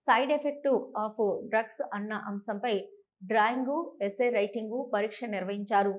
Side effect of drugs అన్న అంశంపై drawing SA writing పరీక్ష నిర్వహించారు.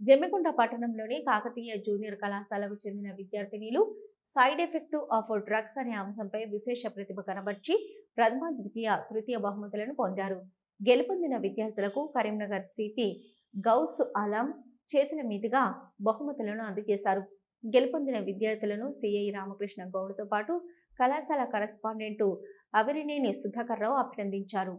జమ్మికుంట పట్టణంలోని కాకతీయ జూనియర్ కళాశాలకు చెందిన విద్యార్థినిలు సైడ్ ఎఫెక్ట్ ఆఫ్ డ్రగ్స్ అనే అంశంపై విశేష ప్రతిభ కనబర్చి ప్రథమ ద్వితీయ తృతీయ బహుమతులను పొందారు. గెలుపొందిన విద్యార్థులకు కరీంనగర్ సిపి గౌస్ ఆలం చేతుల మీదుగా బహుమతులను అందజేశారు. గెలుపొందిన విద్యార్థులను సిఐ రామకృష్ణ గౌడ్తో పాటు కళాశాల కరస్పాండెంట్ అవిరినేని సుధాకర్ రావు అభినందించారు.